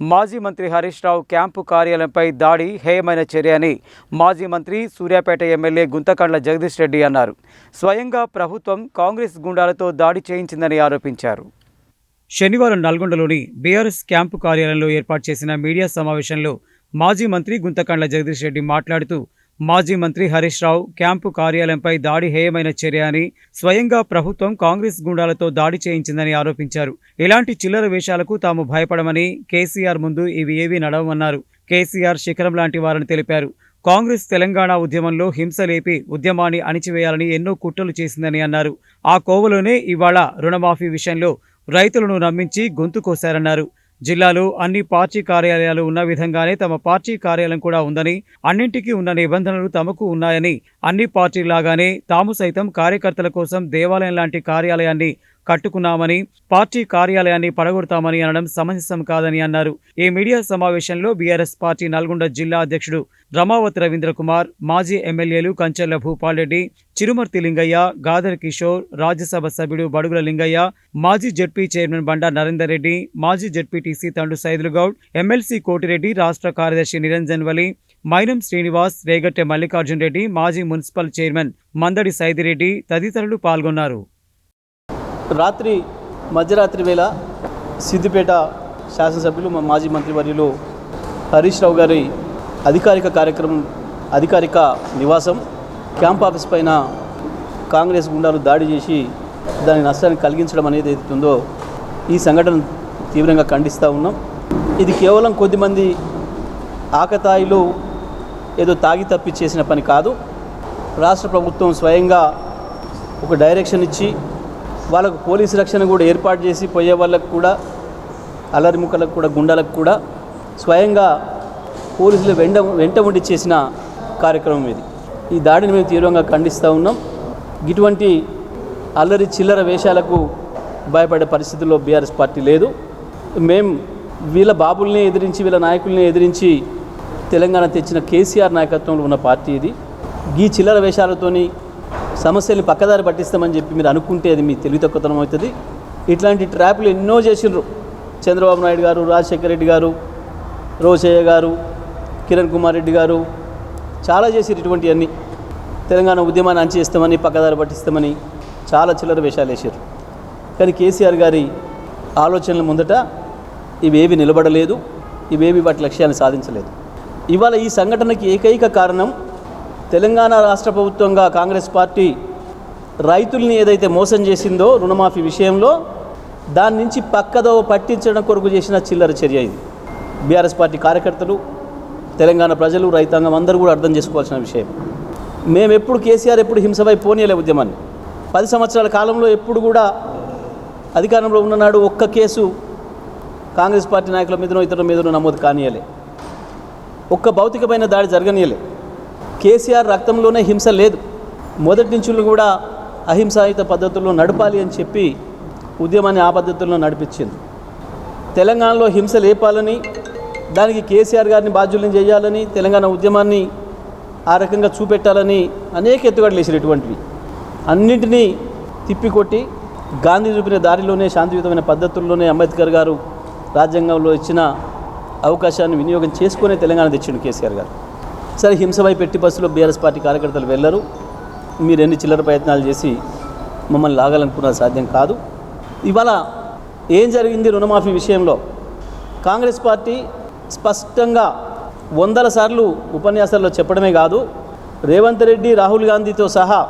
మాజీ మంత్రి హరీష్ రావు క్యాంపు కార్యాలయంపై దాడి హేయమైన చర్య అని మాజీ మంత్రి సూర్యాపేట ఎమ్మెల్యే గుంతకండ్ల జగదీష్ రెడ్డి అన్నారు. స్వయంగా ప్రభుత్వం కాంగ్రెస్ గుండాలతో దాడి చేయించిందని ఆరోపించారు. శనివారం నల్గొండలోని బీఆర్ఎస్ క్యాంపు కార్యాలయంలో ఏర్పాటు చేసిన మీడియా సమావేశంలో మాజీ మంత్రి గుంతకండ్ల జగదీష్ రెడ్డి మాట్లాడుతూ మాజీ మంత్రి హరీష్ రావు క్యాంపు కార్యాలయంపై దాడి హేయమైన చర్య అని స్వయంగా ప్రభుత్వం కాంగ్రెస్ గుండాలతో దాడి చేయించిందని ఆరోపించారు. ఇలాంటి చిల్లర వేషాలకు తాము భయపడమని కేసీఆర్ ముందు ఇవి ఏవీ నడవమన్నారు. కేసీఆర్ శిఖరం లాంటి వారని తెలిపారు. కాంగ్రెస్ తెలంగాణ ఉద్యమంలో హింస లేపి ఉద్యమాన్ని అణిచివేయాలని ఎన్నో కుట్రలు చేసిందని అన్నారు. ఆ కోవలోనే ఇవాళ రుణమాఫీ విషయంలో రైతులను నమ్మించి గొంతు కోశారన్నారు. జిల్లాలో అన్ని పార్టీ కార్యాలయాలు ఉన్న విధంగానే తమ పార్టీ కార్యాలయం కూడా ఉందని అన్నింటికీ ఉన్న నిబంధనలు తమకు ఉన్నాయని అన్ని పార్టీలాగానే తాము సైతం కార్యకర్తల కోసం దేవాలయం లాంటి కార్యాలయాన్ని కట్టుకున్నామని పార్టీ కార్యాలయాన్ని పడగొడతామని అనడం సమంజసం కాదని అన్నారు. ఈ మీడియా సమావేశంలో బీఆర్ఎస్ పార్టీ నల్గొండ జిల్లా అధ్యక్షుడు రమావత్ రవీంద్ర కుమార్ మాజీ ఎమ్మెల్యేలు కంచెర్ల భూపాల్రెడ్డి చిరుమర్తి లింగయ్య గాదర్ కిషోర్ రాజ్యసభ సభ్యుడు బడుగుల లింగయ్య మాజీ జడ్పీ చైర్మన్ బండా నరేందర్ రెడ్డి మాజీ జడ్పీటీసీ తండు సైదులుగౌడ్ ఎమ్మెల్సీ కోటిరెడ్డి రాష్ట్ర కార్యదర్శి నిరంజన్ వలి మైనం శ్రీనివాస్ రేగట్టె మల్లికార్జున్ రెడ్డి మాజీ మున్సిపల్ చైర్మన్ మందడి సైదిరెడ్డి తదితరులు పాల్గొన్నారు. రాత్రి మధ్యరాత్రి వేళ సిద్దిపేట శాసనసభ్యులు మా మాజీ మంత్రివర్యులు హరీష్ రావు గారి అధికారిక కార్యక్రమం అధికారిక నివాసం క్యాంప్ ఆఫీస్ పైన కాంగ్రెస్ గుండాలు దాడి చేసి దాని నష్టాన్ని కలిగించడం అనేది ఏదైతుందో ఈ సంఘటన తీవ్రంగా ఖండిస్తూ ఉన్నాం. ఇది కేవలం కొద్దిమంది ఆకతాయిలు ఏదో తాగి తప్పి చేసిన పని కాదు. రాష్ట్ర ప్రభుత్వం స్వయంగా ఒక డైరెక్షన్ ఇచ్చి వాళ్ళకు పోలీసు రక్షణ కూడా ఏర్పాటు చేసి పోయే వాళ్ళకు కూడా అల్లరి ముక్కలకు కూడా గుండాలకు కూడా స్వయంగా పోలీసులు వెంట వెంట ఉండి చేసిన కార్యక్రమం ఇది. ఈ దాడిని మేము తీవ్రంగా ఖండిస్తూ ఉన్నాం. ఇటువంటి అల్లరి చిల్లర వేషాలకు భయపడే పరిస్థితుల్లో బీఆర్ఎస్ పార్టీ లేదు. మేం వీళ్ళ బాబుల్ని ఎదిరించి వీళ్ళ నాయకుల్ని ఎదిరించి తెలంగాణ తెచ్చిన కేసీఆర్ నాయకత్వంలో ఉన్న పార్టీ ఇది. ఈ చిల్లర వేషాలతోని సమస్యల్ని పక్కదారి పట్టిస్తామని చెప్పి మీరు అనుకుంటే అది మీ తెలివి తక్కువతనం అవుతుంది. ఇట్లాంటి ట్రాప్లు ఎన్నో చేసిండ్రు. చంద్రబాబు నాయుడు గారు రాజశేఖర రెడ్డి గారు రోజయ్య గారు కిరణ్ కుమార్ రెడ్డి గారు చాలా చేసిరు ఇటువంటివన్నీ తెలంగాణ ఉద్యమాన్ని అంచేస్తామని పక్కదారి పట్టిస్తామని చాలా చిల్లర వేషాలు వేసారు కానీ కేసీఆర్ గారి ఆలోచనల ముందట ఇవేవి నిలబడలేదు. ఇవేవి వాటి లక్ష్యాన్ని సాధించలేదు. ఇవాళ ఈ సంఘటనకి ఏకైక కారణం తెలంగాణ రాష్ట్ర ప్రభుత్వంగా కాంగ్రెస్ పార్టీ రైతుల్ని ఏదైతే మోసం చేసిందో రుణమాఫీ విషయంలో దాని నుంచి పక్కదో పట్టించడం కొరకు చేసిన చిల్లర చర్య ఇది. బీఆర్ఎస్ పార్టీ కార్యకర్తలు తెలంగాణ ప్రజలు రైతాంగం అందరూ కూడా అర్థం చేసుకోవాల్సిన విషయం. మేము ఎప్పుడు కేసీఆర్ ఎప్పుడు హింసపై పోనీయలే ఉద్యమాన్ని. పది సంవత్సరాల కాలంలో ఎప్పుడు కూడా అధికారంలో ఉన్ననాడు ఒక్క కేసు కాంగ్రెస్ పార్టీ నాయకుల మీదనో ఇతరుల మీదనో నమోదు కానియలే. ఒక్క భౌతికమైన దాడి జరగనీయలే. కేసీఆర్ రక్తంలోనే హింస లేదు. మొదటి నుంచి కూడా అహింసాయుత పద్ధతుల్లో నడపాలి అని చెప్పి ఉద్యమాన్ని ఆ పద్ధతుల్లో నడిపించింది. తెలంగాణలో హింస లేపాలని దానికి కేసీఆర్ గారిని బాధ్యులను చేయాలని తెలంగాణ ఉద్యమాన్ని ఆ రకంగా చూపెట్టాలని అనేక ఎత్తుగడలు వేసారు ఇటువంటివి అన్నింటినీ తిప్పికొట్టి గాంధీ చూపిన దారిలోనే శాంతియుతమైన పద్ధతుల్లోనే అంబేద్కర్ గారు రాజ్యాంగంలో ఇచ్చిన అవకాశాన్ని వినియోగం చేసుకునే తెలంగాణ తెచ్చిండు కేసీఆర్ గారు. సరే హింసపై పెట్టి బస్సులో బీఆర్ఎస్ పార్టీ కార్యకర్తలు వెళ్ళరు. మీరు ఎన్ని చిల్లర ప్రయత్నాలు చేసి మమ్మల్ని లాగాలనుకున్న సాధ్యం కాదు. ఇవాళ ఏం జరిగింది రుణమాఫీ విషయంలో? కాంగ్రెస్ పార్టీ స్పష్టంగా వందల సార్లు ఉపన్యాసాల్లో చెప్పడమే కాదు రేవంత్ రెడ్డి రాహుల్ గాంధీతో సహా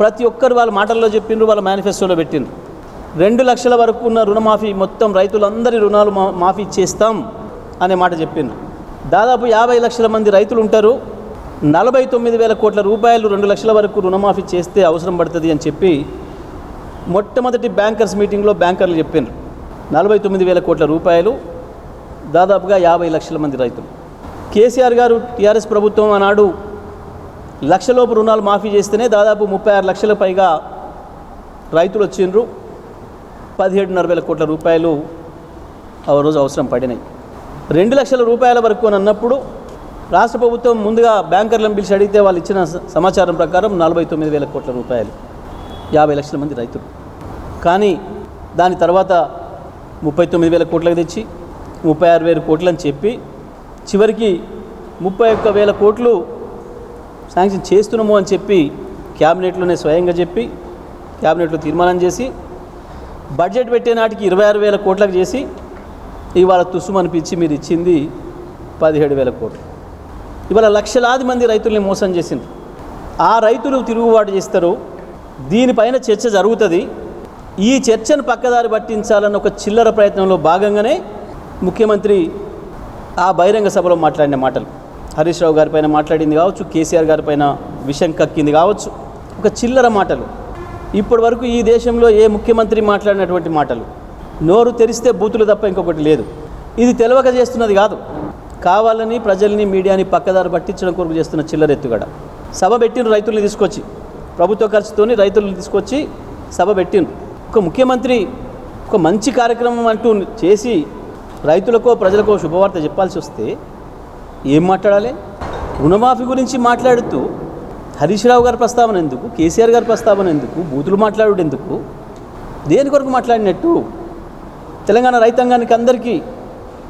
ప్రతి ఒక్కరు వాళ్ళ మాటల్లో చెప్పిండ్రు వాళ్ళ మేనిఫెస్టోలో పెట్టిండ్రు. రెండు లక్షల వరకు ఉన్న రుణమాఫీ మొత్తం రైతులందరి రుణాలు మా మాఫీ చేస్తాం అనే మాట చెప్పిండ్రు. దాదాపు యాభై లక్షల మంది రైతులు ఉంటారు నలభై తొమ్మిది వేల కోట్ల రూపాయలు రెండు లక్షల వరకు రుణమాఫీ చేస్తే అవసరం పడుతుంది అని చెప్పి మొట్టమొదటి బ్యాంకర్స్ మీటింగ్లో బ్యాంకర్లు చెప్పారు నలభై తొమ్మిది వేల కోట్ల రూపాయలు దాదాపుగా యాభై లక్షల మంది రైతులు. కేసీఆర్ గారు టీఆర్ఎస్ ప్రభుత్వం ఆనాడు లక్షలోపు రుణాలు మాఫీ చేస్తేనే దాదాపు ముప్పై ఆరు లక్షల పైగా రైతులు వచ్చిండ్రు. పదిహేడున్నర వేల కోట్ల రూపాయలు ఆ రోజు అవసరం పడినాయి. రెండు లక్షల రూపాయల వరకు అని అన్నప్పుడు రాష్ట్ర ప్రభుత్వం ముందుగా బ్యాంకర్లను పిలిచి అడిగితే వాళ్ళు ఇచ్చిన సమాచారం ప్రకారం నలభై తొమ్మిది వేల కోట్ల రూపాయలు యాభై లక్షల మంది రైతులు. కానీ దాని తర్వాత ముప్పై తొమ్మిది వేల కోట్లకు తెచ్చి ముప్పై ఆరు వేల కోట్లు అని చెప్పి చివరికి ముప్పై ఒక్క వేల కోట్లు శాంక్షన్ చేస్తున్నాము అని చెప్పి క్యాబినెట్లోనే స్వయంగా చెప్పి క్యాబినెట్లో తీర్మానం చేసి బడ్జెట్ పెట్టే నాటికి ఇరవై ఆరు వేల కోట్లకు చేసి ఇవాళ తుస్సుమనిపించి మీరు ఇచ్చింది పదిహేడు వేల కోట్లు. ఇవాళ లక్షలాది మంది రైతుల్ని మోసం చేసింది ఆ రైతులు తిరుగుబాటు చేస్తారు. దీనిపైన చర్చ జరుగుతుంది. ఈ చర్చను పక్కదారి పట్టించాలన్న ఒక చిల్లర ప్రయత్నంలో భాగంగానే ముఖ్యమంత్రి ఆ బహిరంగ సభలో మాట్లాడిన మాటలు. హరీష్ రావు గారిపైన మాట్లాడింది కావచ్చు కేసీఆర్ గారిపైన విషయం విషం కక్కింది కావచ్చు ఒక చిల్లర మాటలు. ఇప్పటి వరకు ఈ దేశంలో ఏ ముఖ్యమంత్రి మాట్లాడినటువంటి మాటలు? నోరు తెరిస్తే బూతులు తప్ప ఇంకొకటి లేదు. ఇది తెలవక చేస్తున్నది కాదు. కావాలని ప్రజల్ని మీడియాని పక్కదారి పట్టించడం కొరకు చేస్తున్న చిల్లరెత్తుగడ సభ పెట్టిన రైతుల్ని తీసుకొచ్చి. ప్రభుత్వ ఖర్చుతోని రైతులను తీసుకొచ్చి సభ పెట్టిండ్రు. ఒక ముఖ్యమంత్రి ఒక మంచి కార్యక్రమం అంటూ చేసి రైతులకో ప్రజలకో శుభవార్త చెప్పాల్సి వస్తే ఏం మాట్లాడాలి? రుణమాఫీ గురించి మాట్లాడుతూ హరీష్ రావు గారి ప్రస్తావన ఎందుకు? కేసీఆర్ గారి ప్రస్తావన ఎందుకు? బూతులు మాట్లాడు ఎందుకు? దేని కొరకు మాట్లాడినట్టు? తెలంగాణ రైతాంగానికి అందరికీ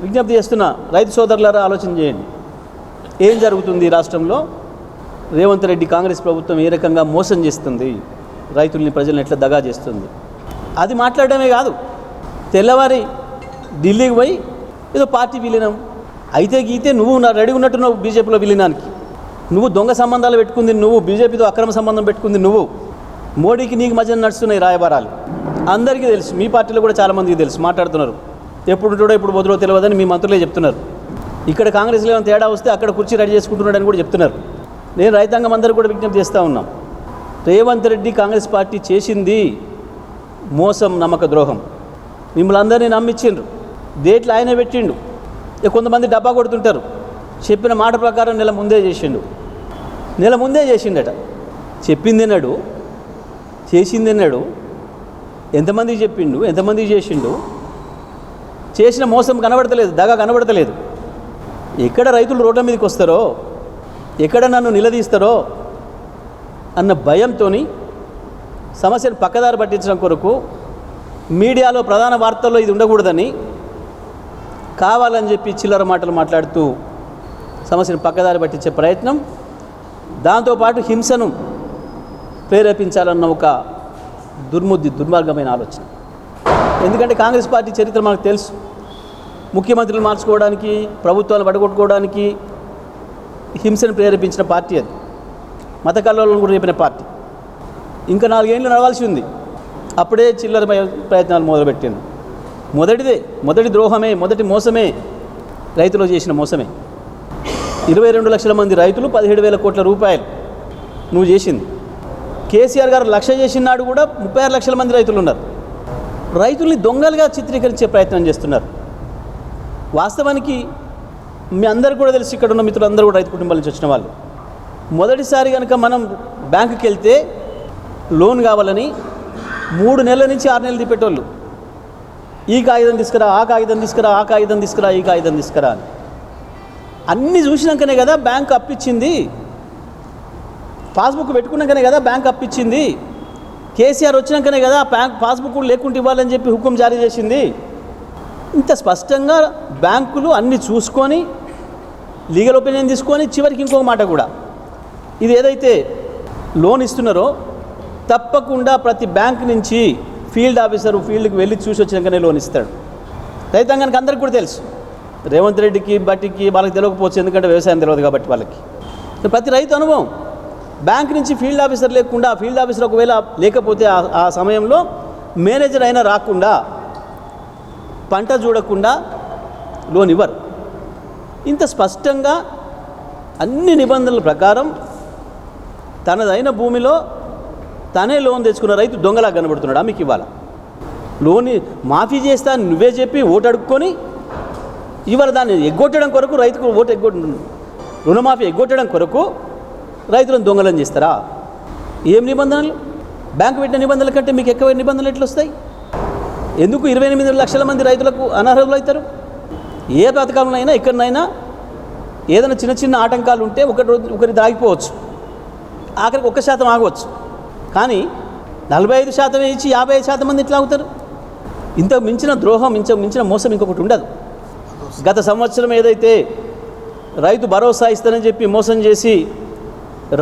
విజ్ఞప్తి చేస్తున్న రైతు సోదరులారా ఆలోచన చేయండి. ఏం జరుగుతుంది ఈ రాష్ట్రంలో? రేవంత్ రెడ్డి కాంగ్రెస్ ప్రభుత్వం ఏ రకంగా మోసం చేస్తుంది? రైతుల్ని ప్రజల్ని ఎట్లా దగా చేస్తుంది? అది మాట్లాడడమే కాదు. తెల్లవారి ఢిల్లీకి పోయి ఏదో పార్టీ విలీనం. అయితే గీతే నువ్వు నా రెడీ ఉన్నట్టున్నావు బీజేపీలో విలీనానికి. నువ్వు దొంగ సంబంధాలు పెట్టుకుంది నువ్వు బీజేపీతో అక్రమ సంబంధం పెట్టుకుంది నువ్వు. మోడీకి నీకు మధ్య నడుస్తున్నాయి రాయబారాలు. అందరికీ తెలుసు మీ పార్టీలో కూడా చాలామందికి తెలుసు మాట్లాడుతున్నారు. ఎప్పుడు ఉంటాడో ఎప్పుడు బదులో తెలియదని మీ మంత్రులే చెప్తున్నారు. ఇక్కడ కాంగ్రెస్లో ఏమైనా తేడా వస్తే అక్కడ కుర్చీ రెడీ చేసుకుంటున్నాడని కూడా చెప్తున్నారు. నేను రైతాంగం అందరూ కూడా విజ్ఞప్తి చేస్తూ ఉన్నాం. రేవంత్ రెడ్డి కాంగ్రెస్ పార్టీ చేసింది మోసం నమ్మక ద్రోహం. మిమ్మల్ని అందరినీ నమ్మించిండ్రు డేట్లు ఆయనే పెట్టిండు. ఇక కొంతమంది డబ్బా కొడుతుంటారు. చెప్పిన మాట ప్రకారం నెల ముందే చేసిండు. నెల ముందే చేసిండట. చెప్పింది అన్నాడు చేసింది అన్నాడు ఎంతమందికి చెప్పిండు? ఎంతమందికి చేసిండు? చేసిన మోసం కనబడతలేదు దగ కనబడతలేదు. ఎక్కడ రైతులు రోడ్ల మీదకి వస్తారో? ఎక్కడ నన్ను నిలదీస్తారో? అన్న భయంతో సమస్యను పక్కదారి పట్టించడం కొరకు మీడియాలో ప్రధాన వార్తల్లో ఇది ఉండకూడదని కావాలని చెప్పి చిల్లర మాటలు మాట్లాడుతూ సమస్యను పక్కదారి పట్టించే ప్రయత్నం దాంతోపాటు హింసను ప్రేరేపించాలన్న ఒక దుర్ముద్ది దుర్మార్గమైన ఆలోచన. ఎందుకంటే కాంగ్రెస్ పార్టీ చరిత్ర మనకు తెలుసు. ముఖ్యమంత్రులు మార్చుకోవడానికి ప్రభుత్వాలు పడగొట్టుకోవడానికి హింసను ప్రేరేపించిన పార్టీ అది. మత కల్లోలను కూడా చెప్పిన పార్టీ. ఇంకా నాలుగేళ్ళు నడవాల్సి ఉంది. అప్పుడే చిల్లర ప్రయత్నాలు మొదలుపెట్టాను మొదటిదే మొదటి ద్రోహమే మొదటి మోసమే రైతులు చేసిన మోసమే. ఇరవై రెండు లక్షల మంది రైతులు పదిహేడు వేల కోట్ల రూపాయలు నువ్వు చేసింది. కేసీఆర్ గారు లక్ష చేసినాడు కూడా ముప్పై ఆరు లక్షల మంది రైతులు ఉన్నారు. రైతుల్ని దొంగలుగా చిత్రీకరించే ప్రయత్నం చేస్తున్నారు. వాస్తవానికి మీ అందరూ కూడా తెలిసి ఇక్కడ ఉన్న మిత్రులందరూ కూడా రైతు కుటుంబాల నుంచి వచ్చిన వాళ్ళు. మొదటిసారి కనుక మనం బ్యాంకుకి వెళ్తే లోన్ కావాలని మూడు నెలల నుంచి ఆరు నెలలు తిప్పేటోళ్ళు. ఈ కాగితం తీసుకురా ఆ కాగితం తీసుకురా ఆ కాగితం తీసుకురా ఈ కాగితం తీసుకురా అని. అన్నీ చూసినాకనే కదా బ్యాంక్ అప్పిచ్చింది పాస్బుక్ పెట్టుకున్నాకనే కదా బ్యాంక్ అప్పిచ్చింది కేసీఆర్ వచ్చినాకనే కదా బ్యాంక్ పాస్బుక్ లేకుంటే ఇవ్వాలని చెప్పి హుకుం జారీ చేసింది? ఇంత స్పష్టంగా బ్యాంకులు అన్నీ చూసుకొని లీగల్ ఒపీనియన్ తీసుకొని చివరికి ఇంకొక మాట కూడా. ఇది ఏదైతే లోన్ ఇస్తున్నారో తప్పకుండా ప్రతి బ్యాంక్ నుంచి ఫీల్డ్ ఆఫీసర్ ఫీల్డ్కి వెళ్ళి చూసి వచ్చినాకనే లోన్ ఇస్తాడు. రైతాంగానికి అందరికీ కూడా తెలుసు. రేవంత్ రెడ్డికి బట్టికి వాళ్ళకి తెలియకపోవచ్చు ఎందుకంటే వ్యవసాయం తెలియదు కాబట్టి వాళ్ళకి. ప్రతి రైతు అనుభవం. బ్యాంక్ నుంచి ఫీల్డ్ ఆఫీసర్ లేకుండా ఆ ఫీల్డ్ ఆఫీసర్ ఒకవేళ లేకపోతే ఆ- సమయంలో మేనేజర్ అయినా రాకుండా పంట చూడకుండా లోన్ ఇవ్వరు. ఇంత స్పష్టంగా అన్ని నిబంధనల ప్రకారం తనదైన భూమిలో తనే లోన్ తెచ్చుకున్న రైతు దొంగలా కనబడుతున్నాడా మీకు ఇవ్వాల. లోన్ మాఫీ చేస్తా నువ్వే చెప్పి ఓటు అడుక్కొని ఇవాళ దాన్ని ఎగ్గొట్టడం కొరకు రైతుకు ఓటు ఎగ్గొట్టు రుణమాఫీ ఎగ్గొట్టడం కొరకు రైతులను దొంగలను చేస్తారా? ఏం నిబంధనలు? బ్యాంకు పెట్టిన నిబంధనల కంటే మీకు ఎక్కువ నిబంధనలు ఎట్లా వస్తాయి ఎందుకు ఇరవై ఎనిమిది లక్షల మంది రైతులకు అనర్హులు అవుతారు ఏ పథకంలో అయినా ఎక్కడనైనా ఏదైనా చిన్న చిన్న ఆటంకాలు ఉంటే ఒకటి రోజు ఒకరి దాగిపోవచ్చు. ఆఖరికి ఒక్క శాతం ఆగవచ్చు. కానీ నలభై ఐదు శాతం ఇచ్చి యాభై ఐదు శాతం మంది ఇట్లా అవుతారు ఇంత మించిన ద్రోహం ఇంత మించిన మోసం ఇంకొకటి ఉండదు. గత సంవత్సరం ఏదైతే రైతు భరోసా ఇస్తానని చెప్పి మోసం చేసి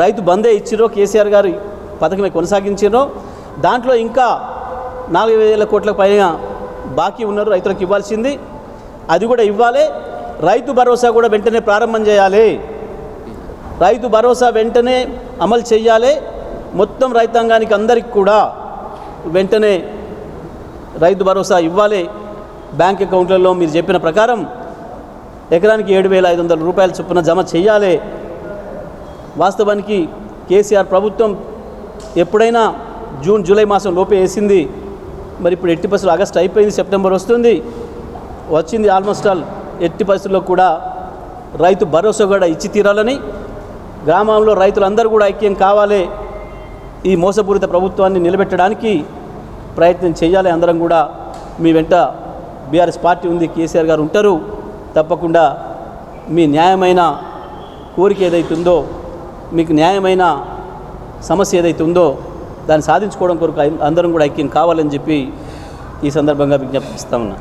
రైతు బందే ఇచ్చిరో కేసీఆర్ గారి పథకమే కొనసాగించారో దాంట్లో ఇంకా నాలుగు వేల కోట్ల పైన బాకీ ఉన్నారు రైతులకు ఇవ్వాల్సింది. అది కూడా ఇవ్వాలి. రైతు భరోసా కూడా వెంటనే ప్రారంభం చేయాలి. రైతు భరోసా వెంటనే అమలు చేయాలి మొత్తం రైతాంగానికి అందరికి కూడా వెంటనే రైతు భరోసా ఇవ్వాలి. బ్యాంక్ అకౌంట్లలో మీరు చెప్పిన ప్రకారం ఎకరానికి ఏడు వేల ఐదు వందల రూపాయల చొప్పున జమ చేయాలి వాస్తవానికి కేసీఆర్ ప్రభుత్వం ఎప్పుడైనా జూన్ జూలై మాసం లోపే వేసింది. మరి ఇప్పుడు ఎట్టి పరిస్థితులు ఆగస్ట్ అయిపోయింది సెప్టెంబర్ వస్తుంది. వచ్చింది ఆల్మోస్ట్ ఆల్ ఎట్టి పరిస్థితుల్లో కూడా రైతు భరోసా కూడా ఇచ్చి తీరాలని గ్రామంలో రైతులందరూ కూడా ఐక్యం కావాలి. ఈ మోసపూరిత ప్రభుత్వాన్ని నిలబెట్టడానికి ప్రయత్నం చేయాలి. అందరం కూడా మీ వెంట బీఆర్ఎస్ పార్టీ ఉంది కేసీఆర్ గారు ఉంటారు. తప్పకుండా మీ న్యాయమైన కోరిక ఏదైతుందో మీకు న్యాయమైన సమస్య ఏదైతే ఉందో దాన్ని సాధించుకోవడం కొరకు అందరం కూడా ఐక్యం కావాలని చెప్పి ఈ సందర్భంగా విజ్ఞప్తిస్తా ఉన్నా.